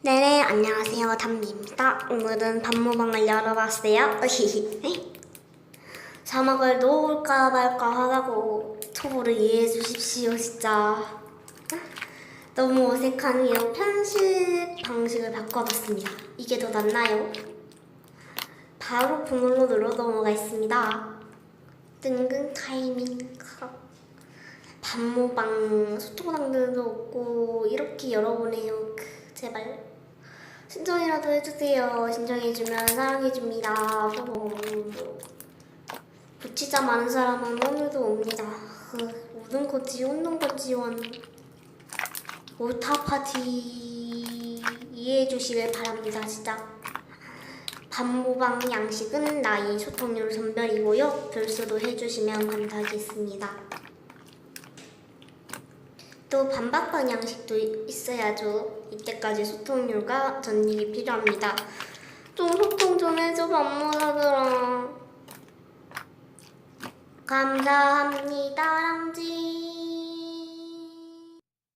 네네 안녕하세요. 담비입니다. 오늘은 반모방을 열어봤어요. 자막을 놓을까 말까 하다고 초보를 이해해 주십시오 진짜. 너무 어색하네요. 편집 방식을 바꿔봤습니다. 이게 더 낫나요? 바로 본론으로 넘어가겠습니다. 뜬금 타이밍. 반모방 소통당들도 없고 이렇게 열어보네요. 크, 제발. 신청이라도 해주세요. 신청해주면 사랑해줍니다. 뭐, 붙이자 많은 사람은 오늘도 옵니다. 흐, 우는 거 지원는 거 지 원. 오타 파티. 이해해 주시길 바랍니다. 진짜 반모방 양식은 나이 소통률 선별이고요. 별수도 해주시면 감사하겠습니다 또 반박반 양식도 있어야죠. 이때까지 소통률과 전익이 필요합니다. 좀 소통 좀 해줘 반모사들아. 감사합니다.